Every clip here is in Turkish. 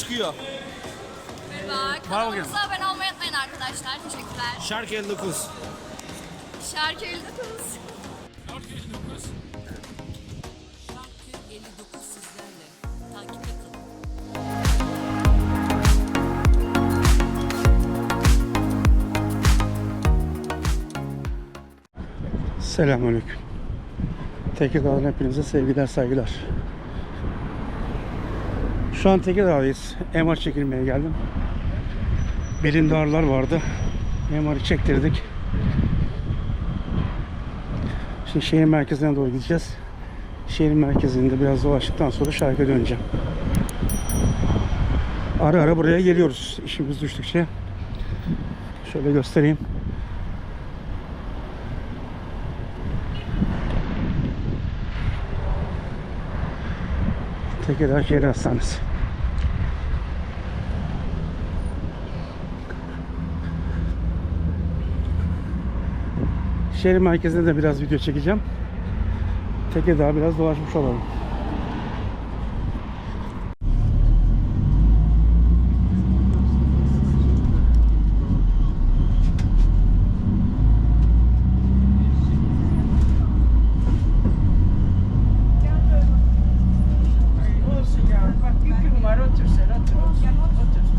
çıkıyor. Merhaba. Kanalımıza abone olmayı unutmayın arkadaşlar. Teşekkürler. Şark 59. Şarkı 59. Şarkı 59 sizlerle. Takipte kalın. Selamünaleyküm. Tekirdağ'dan hepinize sevgiler, saygılar. Şu an Tekirdağ'dayız. MR çekilmeye geldim. Belinde ağrılar vardı. MR'ı çektirdik. Şimdi şehir merkezine doğru gideceğiz. Şehir merkezinde biraz dolaştıktan sonra şarkıya döneceğim. Ara ara buraya geliyoruz işimiz düştükçe. Şöyle göstereyim. Tekirdağ Şehir Hastanesi. Şehir merkezinde de biraz video çekeceğim. Tekirdağ biraz dolaşmış olalım. Otur sen otur otur. otur.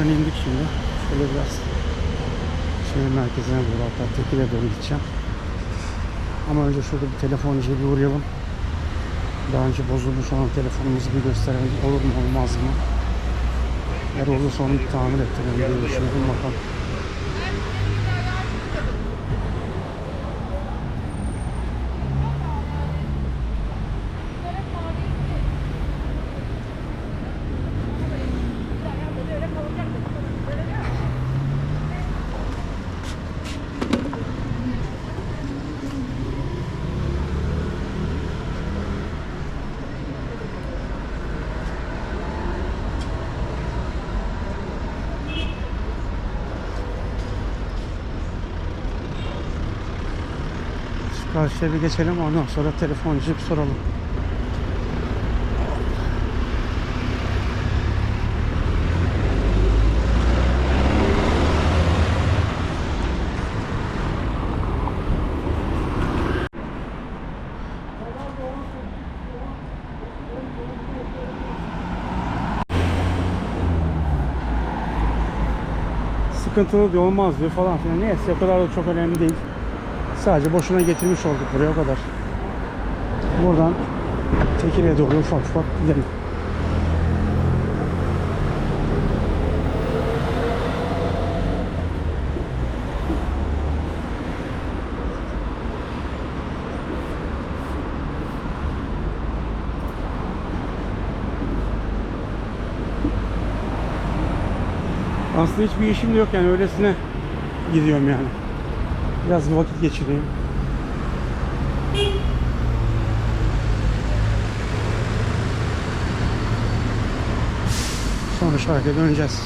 Otobüsten indik şimdi. Şöyle biraz şehir merkezine doğru hatta Tekir'e doğru gideceğim. Ama önce şurada bir telefoncuya bir uğrayalım. Daha önce bozulmuş olan telefonumuzu bir gösterelim. Olur mu olmaz mı? Eğer olursa onu bir tamir ettirelim diye düşünüyorum bakalım. Şu karşıya bir geçelim ondan sonra telefoncuya bir soralım. Sıkıntılı diyor olmaz diyor falan filan. Neyse o kadar da çok önemli değil. Sadece boşuna getirmiş olduk buraya o kadar. Buradan Tekir'e doğru ufak ufak gidelim. Aslında hiçbir işim de yok yani öylesine gidiyorum yani. Biraz bir vakit geçireyim. Sonra şarkıya döneceğiz.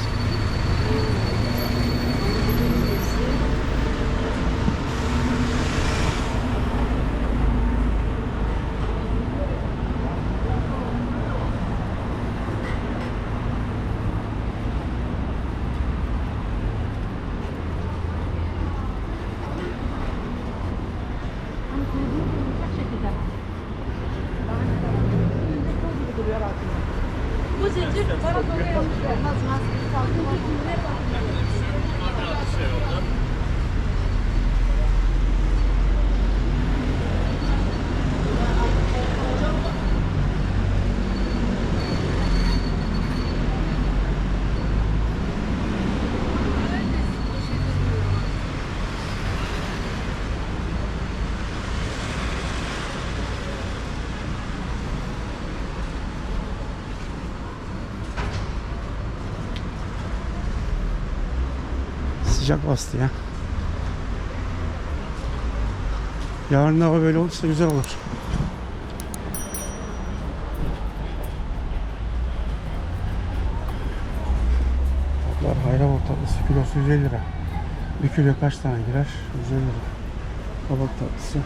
Sıcak bastı ya. Yarın hava böyle olursa güzel olur. Allah Ayravur tatlısı kilosu 150 lira. Bir kilo kaç tane girer? 150 lira. Kabak tatlısı.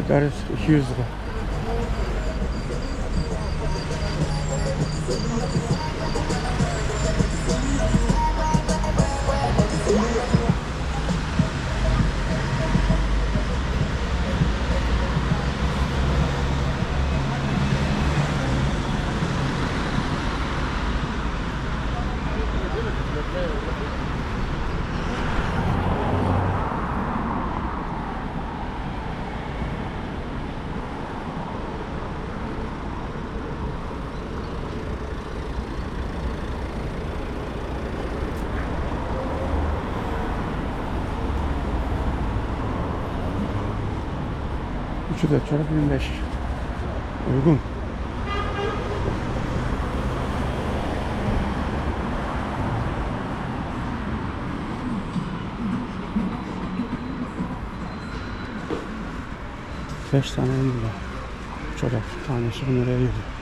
that is huge. 2 4 çarpı 1005. Uygun. Beş tane yılda. Çorap tanesi bunlara yedi.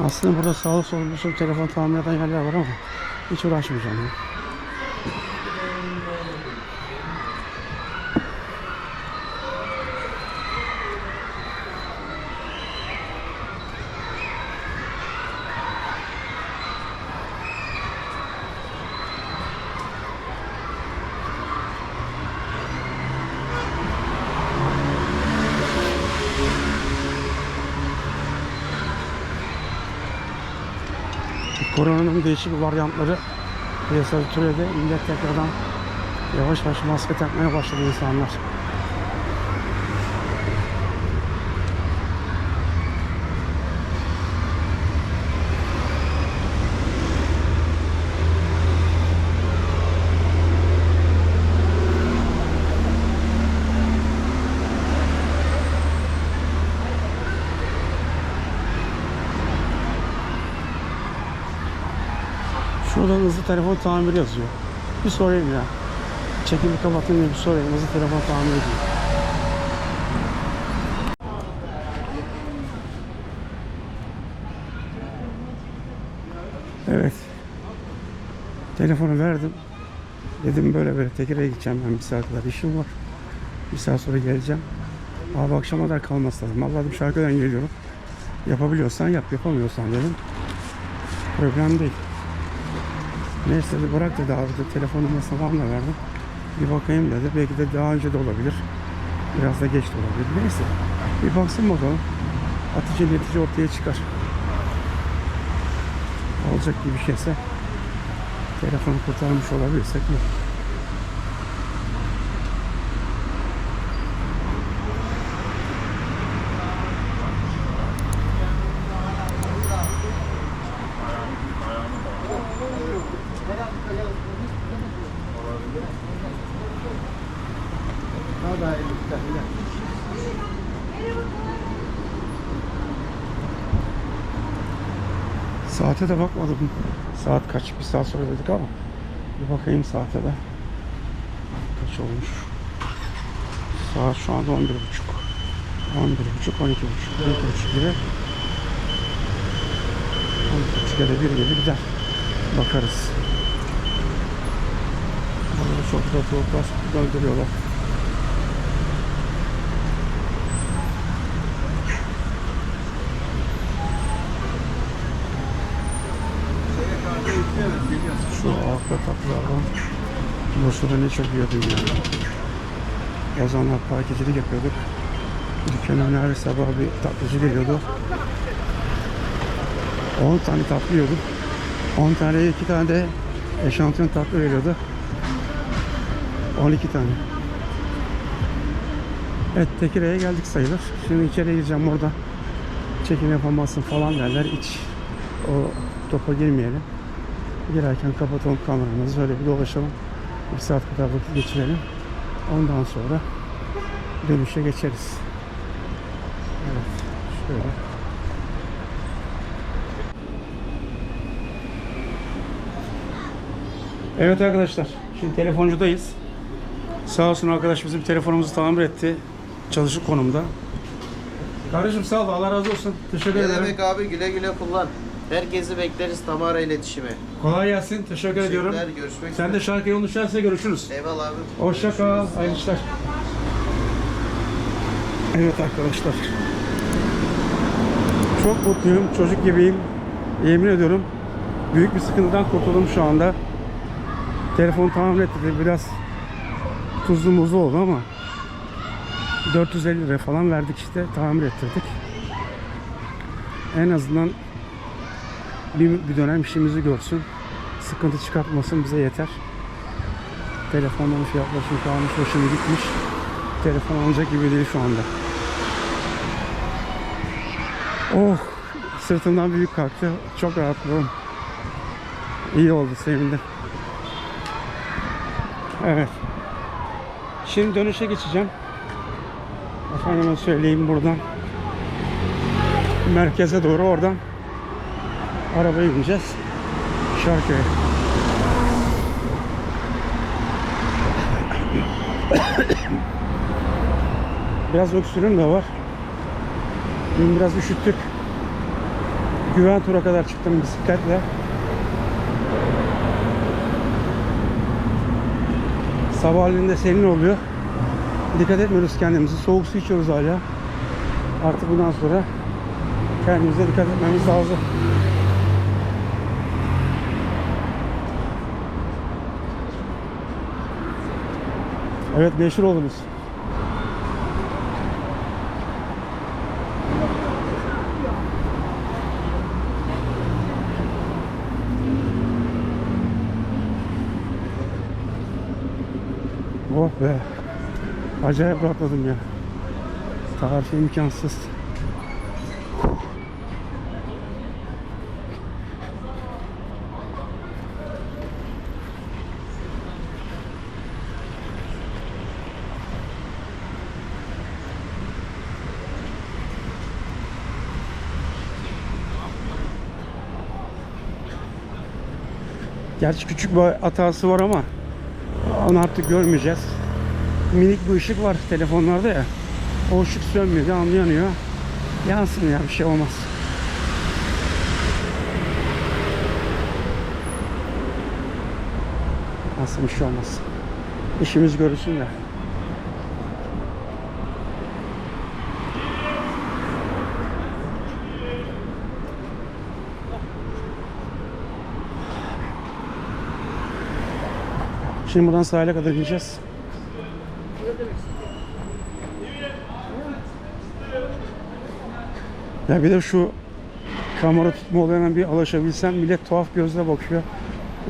Aslında burada sağlı sollu bir sürü telefon tamir eden yerler var ama hiç uğraşmayacağım ya. Değişik varyantları piyasada türedi. Millet tekrardan yavaş yavaş maske takmaya başladı insanlar. Şurada telefon tamiri yazıyor. Bir sorayım ya. Çekimi diye bir sorayım. Hızlı telefon tamiri ediyor. Evet. Telefonu verdim. Dedim böyle böyle Tekirdağ'a gideceğim ben bir saat kadar işim var. Bir saat sonra geleceğim. Abi akşama kadar kalması lazım. Allah dedim şarkıdan geliyorum. Yapabiliyorsan yap, yapamıyorsan dedim. Problem değil. Neyse dedi bırak dedi abi de telefon numarasını falan da verdim. Bir bakayım dedi. Belki de daha önce de olabilir. Biraz da geç de olabilir. Neyse. Bir baksın bakalım. Atıcı netice ortaya çıkar. Olacak gibi bir şeyse telefonu kurtarmış olabilirsek mi? Saate de bakmadım. Saat kaç? Bir saat sonra dedik ama. Bir bakayım saate de. Kaç olmuş? Saat şu anda 11.30. 11.30, 12.30, 12.30 gibi. 12.30 ya da 1 gibi gider. Bakarız. Çok da tavuklar döndürüyorlar. Tatlılardan Bursa'da ne çok yiyordum yani. O zamanlar parkecilik yapıyorduk. Dükkanın her sabah bir tatlıcı geliyordu. 10 tane tatlı yiyorduk. 10 tane 2 tane de eşantiyon tatlı veriyordu. 12 tane. Evet Tekire'ye geldik sayılır. Şimdi içeriye gireceğim orada. Çekim yapamazsın falan derler. Hiç o topa girmeyelim. Girerken kapatalım kameramızı. Öyle bir dolaşalım. Bir saat kadar vakit geçirelim. Ondan sonra dönüşe geçeriz. Evet. Şöyle. Evet arkadaşlar. Şimdi telefoncudayız. Sağ olsun arkadaş bizim telefonumuzu tamir etti. Çalışık konumda. Kardeşim sağ ol. Allah razı olsun. Teşekkür Ne ederim. demek abi güle güle kullan. Herkesi bekleriz Tamara iletişime. Kolay gelsin. Teşekkür ediyorum. Görüşmek Sen üzere. de şarkı yolun düşerse görüşürüz. Eyvallah abi. Hoşça kal. Hayırlı işler. Evet arkadaşlar. Çok mutluyum. Çocuk gibiyim. Yemin ediyorum. Büyük bir sıkıntıdan kurtuldum şu anda. Telefon tamir ettirdi. Biraz tuzlu muzlu oldu ama 450 lira falan verdik işte. Tamir ettirdik. En azından bir, bir dönem işimizi görsün. Sıkıntı çıkartmasın bize yeter. Telefonların fiyatları çünkü almış başını gitmiş. Telefon alacak gibi değil şu anda. Oh! Sırtımdan büyük kalktı. Çok rahatladım. İyi oldu, sevindim. Evet. Şimdi dönüşe geçeceğim. Efendime söyleyeyim buradan. Merkeze doğru oradan arabaya bineceğiz. Şarköy'e. Biraz öksürüğüm de var. Dün biraz üşüttük. Güven tura kadar çıktım bisikletle. Sabahleyin de serin oluyor. Dikkat etmiyoruz kendimizi. Soğuk su içiyoruz hala. Artık bundan sonra kendimize dikkat etmemiz lazım. Evet meşhur oldunuz. Oh be. Acayip rahatladım ya. Tarifi imkansız. Gerçi küçük bir hatası var ama onu artık görmeyeceğiz. Minik bir ışık var telefonlarda ya. O ışık sönmüyor, devamlı yanıyor. Yansın ya bir şey olmaz. Yansın bir şey olmaz. İşimiz görülsün de. Şimdi buradan sahile kadar gideceğiz. Ya bir de şu kamera tutma olayına bir alışabilsem millet tuhaf gözle bakıyor.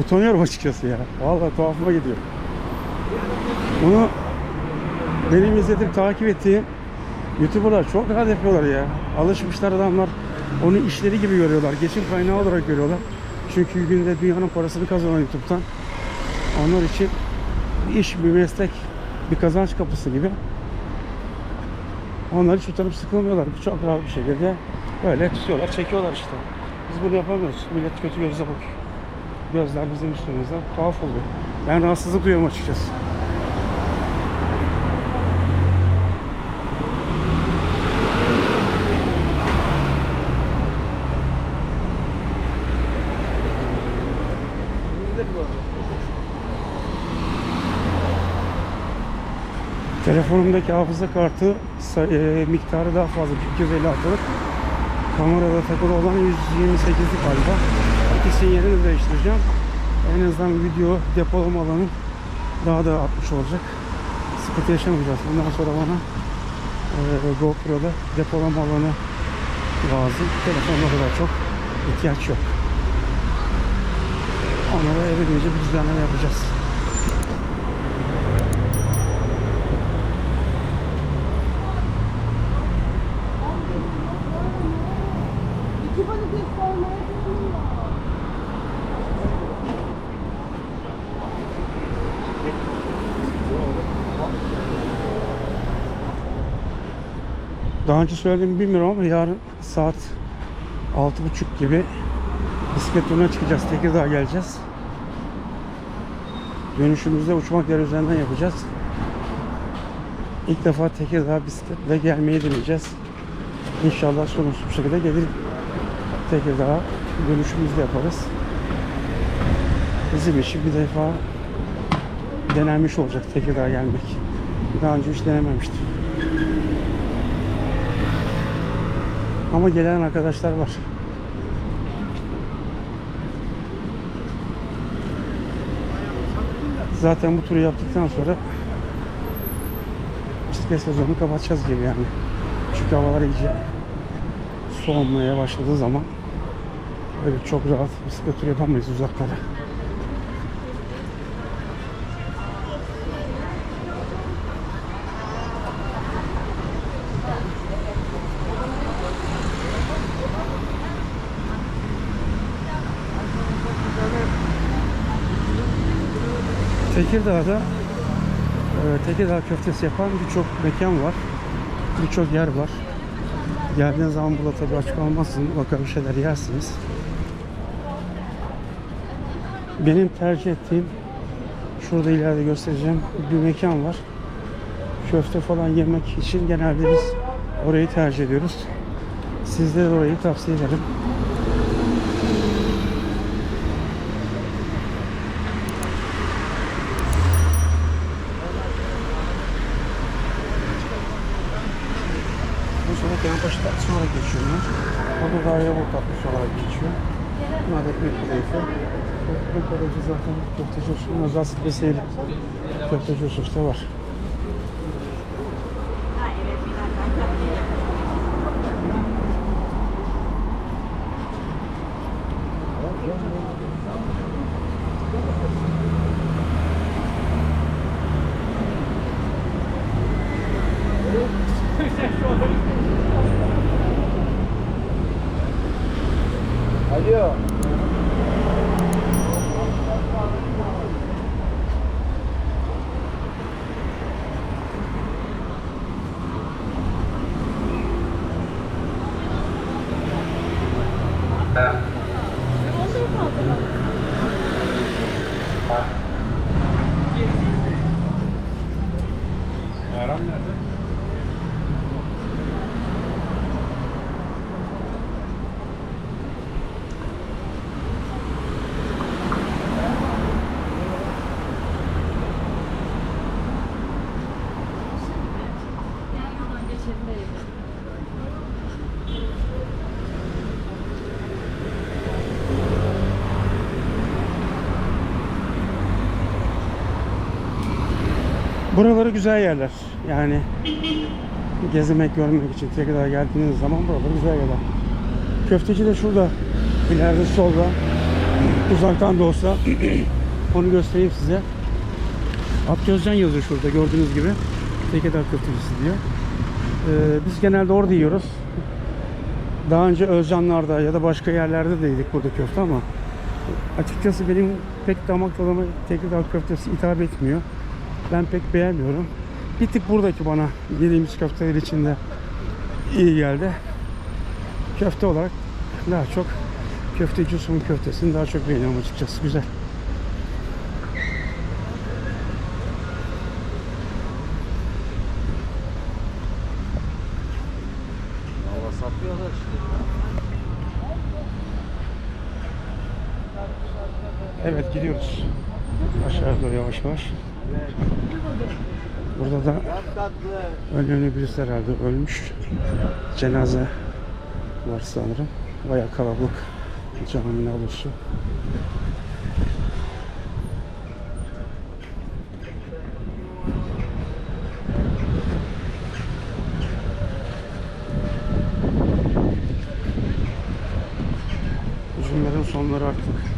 Utanıyorum açıkçası ya. Vallahi tuhafıma gidiyor. Bunu benim izlediğim, takip ettiğim YouTuber'lar çok rahat yapıyorlar ya. Alışmışlar adamlar. Onu işleri gibi görüyorlar. Geçim kaynağı olarak görüyorlar. Çünkü günde dünyanın parasını kazanıyor YouTube'dan. Onlar için iş, bir meslek, bir kazanç kapısı gibi. Onlar hiç utanıp sıkılmıyorlar. Çok rahat bir şekilde böyle tutuyorlar, çekiyorlar işte. Biz bunu yapamıyoruz. Millet kötü gözle bakıyor. Gözler bizim üstümüzde tuhaf oluyor. Ben rahatsızlık duyuyorum açıkçası. Telefonumdaki hafıza kartı e, miktarı daha fazla 256'lık. Kamerada takılı olan 128'lik galiba. İkisinin yerini değiştireceğim. En azından video depolama alanı daha da artmış olacak. Sıkıntı yaşamayacağız. Bundan sonra bana e, GoPro'da depolama alanı lazım. Telefonda kadar çok ihtiyaç yok. Onlara eve gidince bir düzenleme yapacağız. Daha önce söyledim bilmiyorum ama yarın saat 6.30 gibi bisiklet turuna çıkacağız. Tekirdağ'a geleceğiz. Dönüşümüzde uçmak yer üzerinden yapacağız. İlk defa Tekirdağ bisikletle gelmeyi deneyeceğiz. İnşallah sorunsuz bir şekilde gelir Tekirdağ'a dönüşümüzde yaparız. Bizim için bir defa denenmiş olacak Tekirdağ'a gelmek. Daha önce hiç denememiştim. Ama gelen arkadaşlar var. Zaten bu turu yaptıktan sonra bisiklet sezonunu kapatacağız gibi yani. Çünkü havalar iyice soğumaya başladığı zaman öyle çok rahat bisiklet turu yapamayız uzaklara. Tekirdağ'da e, Tekirdağ köftesi yapan birçok mekan var. Birçok yer var. Geldiğiniz zaman burada tabii açık olmazsınız. Mutlaka bir şeyler yersiniz. Benim tercih ettiğim şurada ileride göstereceğim bir mekan var. Köfte falan yemek için genelde biz orayı tercih ediyoruz. Sizlere orayı tavsiye ederim. Bu sonra Kemalpaşa tatlısı olarak geçiyorlar. O da Garyabol tatlısı olarak geçiyor. Bunlar da ekmek kadayıfı. Ekmek kadayıfı zaten köfteci usulü özel spesiyeli. Köfteci usulü var. Buraları güzel yerler. Yani gezmek, görmek için tekrar geldiğiniz zaman buraları güzel yerler. Köfteci de şurada. ileride solda. Uzaktan da olsa onu göstereyim size. Akgözcan yazıyor şurada gördüğünüz gibi. Tekedar köftecisi diyor. Ee, biz genelde orada yiyoruz. Daha önce Özcanlar'da ya da başka yerlerde de yedik burada köfte ama açıkçası benim pek damak tadıma Tekirdağ köftesi hitap etmiyor. Ben pek beğenmiyorum. Bir tık buradaki bana yediğimiz köfteler içinde iyi geldi. Köfte olarak daha çok köfteci usulü köftesini daha çok beğeniyorum açıkçası. Güzel. Evet gidiyoruz. Aşağı doğru yavaş yavaş. Burada da önemli birisi herhalde ölmüş. Cenaze var sanırım. Bayağı kalabalık. Caminin avlusu. Üzümlerin sonları artık.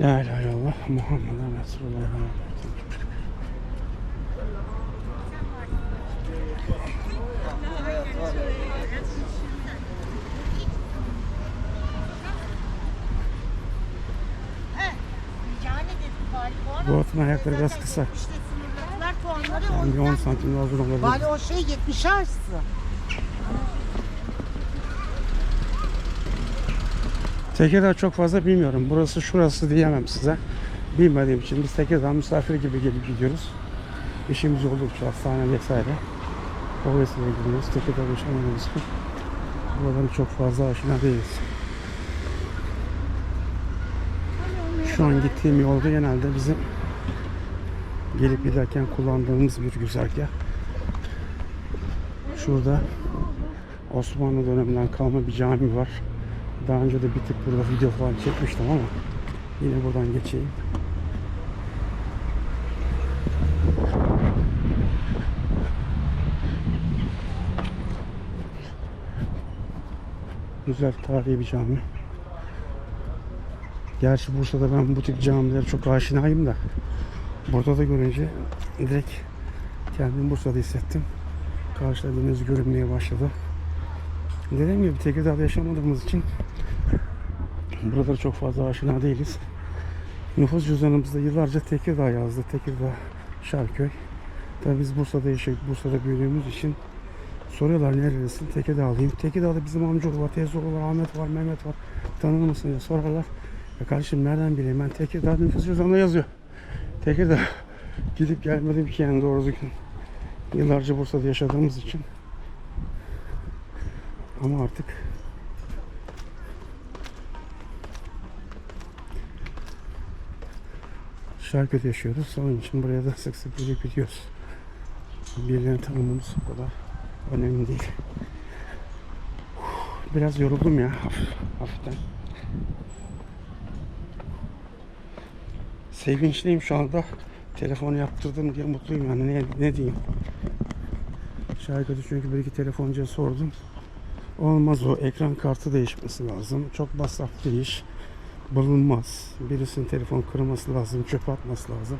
La ilahe illallah Muhammeden Resulullah. Bu atın ayakları biraz kısa. Yani bir 10 santim daha uzun olabilir. Bari o şey 70 arsı. Tekirdağ çok fazla bilmiyorum. Burası şurası diyemem size. Bilmediğim için biz Tekirdağ misafir gibi gelip gidiyoruz. İşimiz oldukça hastane vesaire. O vesileyle gidiyoruz. Tekirdağ yaşamadığımız için buraları çok fazla aşina değiliz. Şu an gittiğim yolda genelde bizim gelip giderken kullandığımız bir güzergah. Şurada Osmanlı döneminden kalma bir cami var. Daha önce de bir tık burada video falan çekmiştim ama yine buradan geçeyim. Güzel tarihi bir cami. Gerçi Bursa'da ben bu tip camilere çok aşinayım da burada da görünce direkt kendimi Bursa'da hissettim. Karşıda deniz görünmeye başladı. Dediğim gibi Tekirdağ'da yaşamadığımız için buralara çok fazla aşina değiliz. Nüfus cüzdanımızda yıllarca Tekirdağ yazdı. Tekirdağ, Şarköy. Tabii biz Bursa'da yaşayıp Bursa'da büyüdüğümüz için soruyorlar nerelisin? Tekirdağlıyım. Tekirdağ'da bizim amcaoğlu var, teyzeoğlu var, Ahmet var, Mehmet var. Tanır mısın diye sorarlar. Ya kardeşim nereden bileyim ben Tekirdağ nüfus cüzdanında yazıyor. Tekirdağ. Gidip gelmedim ki yani doğru düzgün. Yıllarca Bursa'da yaşadığımız için. Ama artık Şarköy'de yaşıyoruz. Onun için buraya da sık sık gelip. Birilerini tanımamız o kadar önemli değil. Biraz yoruldum ya hafif, hafiften. Sevinçliyim şu anda. Telefonu yaptırdım diye mutluyum yani ne, ne diyeyim. Şarkıda çünkü bir iki telefoncuya sordum. Olmaz o. Ekran kartı değişmesi lazım. Çok masraflı iş. Bulunmaz. Birisinin telefon kırması lazım. Çöp atması lazım.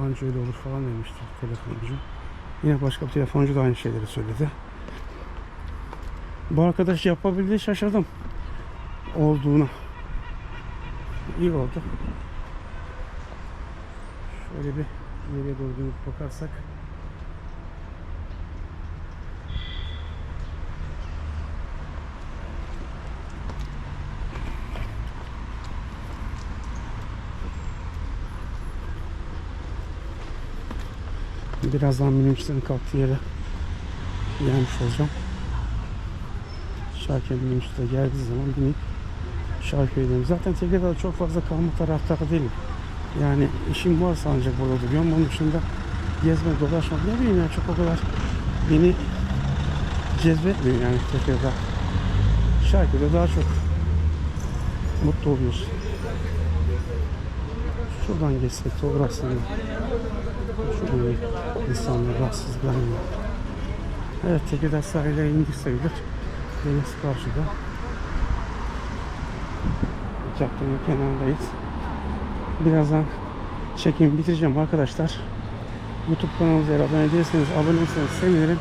Anca öyle olur falan demişti telefoncu. Yine başka bir telefoncu da aynı şeyleri söyledi. Bu arkadaş yapabildi şaşırdım. Olduğuna. İyi oldu. Şöyle bir geriye doğru bakarsak Birazdan minibüslerin kalktığı yere gelmiş olacağım. Şarköy minibüsü de geldiği zaman binip Şarköy'deyim. Zaten Tekirdağ'da çok fazla kalma taraftarı değilim. Yani işim varsa ancak burada duruyorum. Onun dışında gezme, dolaşmak ne bileyim ya çok o kadar beni cezbetmiyor yani Tekirdağ. Şarköy'de daha çok mutlu oluyorsun. Şuradan geçsek de Şurada insanlar rahatsızlanıyor. Evet Tekirdağ sahile indik sayılır. Deniz karşıda. Caddenin kenarındayız. Birazdan çekimi bitireceğim arkadaşlar. YouTube kanalımıza eğer abone değilseniz abone olursanız sevinirim.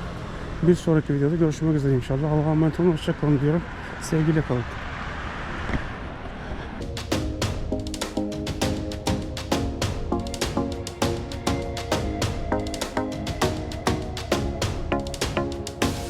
Bir sonraki videoda görüşmek üzere inşallah. Allah'a emanet olun. Hoşçakalın diyorum. Sevgiyle kalın.